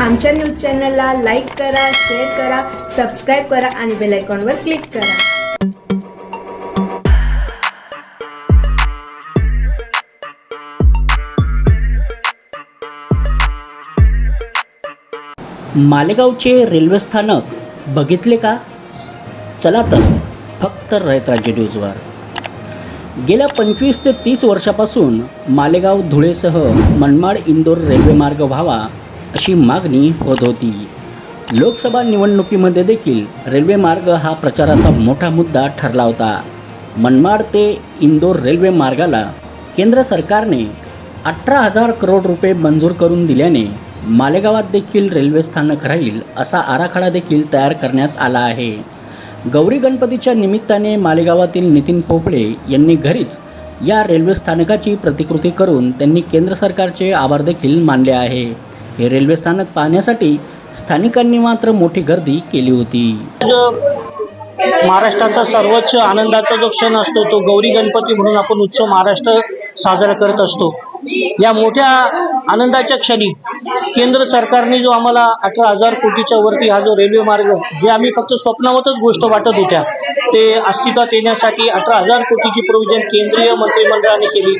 आमच्या न्यूज चॅनलला लाईक करा शेअर करा सबस्क्राईब करा आणि बेल आयकॉनवर क्लिक करा. मालेगावचे रेल्वे स्थानक बघितले का? चला तर फक्त रयत राज्य न्यूजवर. गेल्या पंचवीस ते तीस वर्षापासून मालेगाव धुळेसह मनमाड इंदोर रेल्वे मार्ग व्हावा अशी मागणी होत. होती लोकसभा निवडणुकीमध्ये देखील रेल्वे मार्ग हा प्रचाराचा मोठा मुद्दा ठरला होता. मनमाड ते इंदोर रेल्वे मार्गाला केंद्र सरकारने अठरा हजार करोड रुपये मंजूर करून दिल्याने मालेगावात देखील रेल्वे स्थानक राहील असा आराखडा देखील तयार करण्यात आला आहे. गौरी गणपतीच्या निमित्ताने मालेगावातील नितीन पोपळे यांनी घरीच या रेल्वे स्थानकाची प्रतिकृती करून त्यांनी केंद्र सरकारचे आभार देखील मानले आहे. हे रेल्वे स्थानक पाहण्यासाठी स्थानिकांनी मात्र मोठी गर्दी केली होती. महाराष्ट्राचा सर्वोच्च आनंदाचा जो क्षण असतो तो गौरी गणपती म्हणून आपण उत्सव महाराष्ट्र साजरा करत असतो. या मोठ्या आनंदाच्या क्षणी केंद्र सरकारने जो आम्हाला अठरा हजार कोटीच्या वरती हा जो रेल्वे मार्ग जे आम्ही फक्त स्वप्नावतच गोष्ट वाटत होत्या ते अस्तित्वात येण्यासाठी अठरा हजार कोटीची प्रोविजन केंद्रीय मंत्रिमंडळाने केली.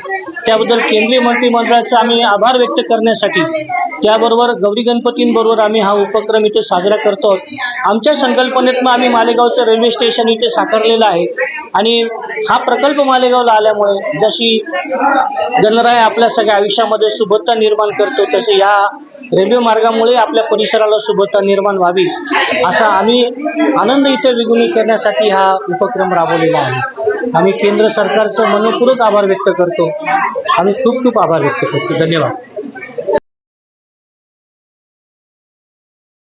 त्याबद्दल केंद्रीय मंत्रिमंडळाचा आम्ही आभार व्यक्त करण्यासाठी त्याबरोबर गौरी गणपतींबरोबर आम्ही हा उपक्रम इथे साजरा करतो. आहोत आमच्या संकल्पनेतनं आम्ही मालेगावचं रेल्वे स्टेशन इथे साकारलेलं आहे. आणि हा प्रकल्प मालेगावला आल्यामुळे जशी गणराय आपल्या सगळ्या आयुष्यामध्ये सुबत्ता निर्माण करतो तसे या रेल्वे मार्गामुळे आपल्या परिसराला सुबत्ता निर्माण व्हावी असा आम्ही आनंद इथे विगुणी करण्यासाठी हा उपक्रम राबवलेला आहे. आम्ही केंद्र सरकारचं मनपूर्वक आभार व्यक्त करतो. आम्ही खूप खूप आभार व्यक्त करतो. धन्यवाद.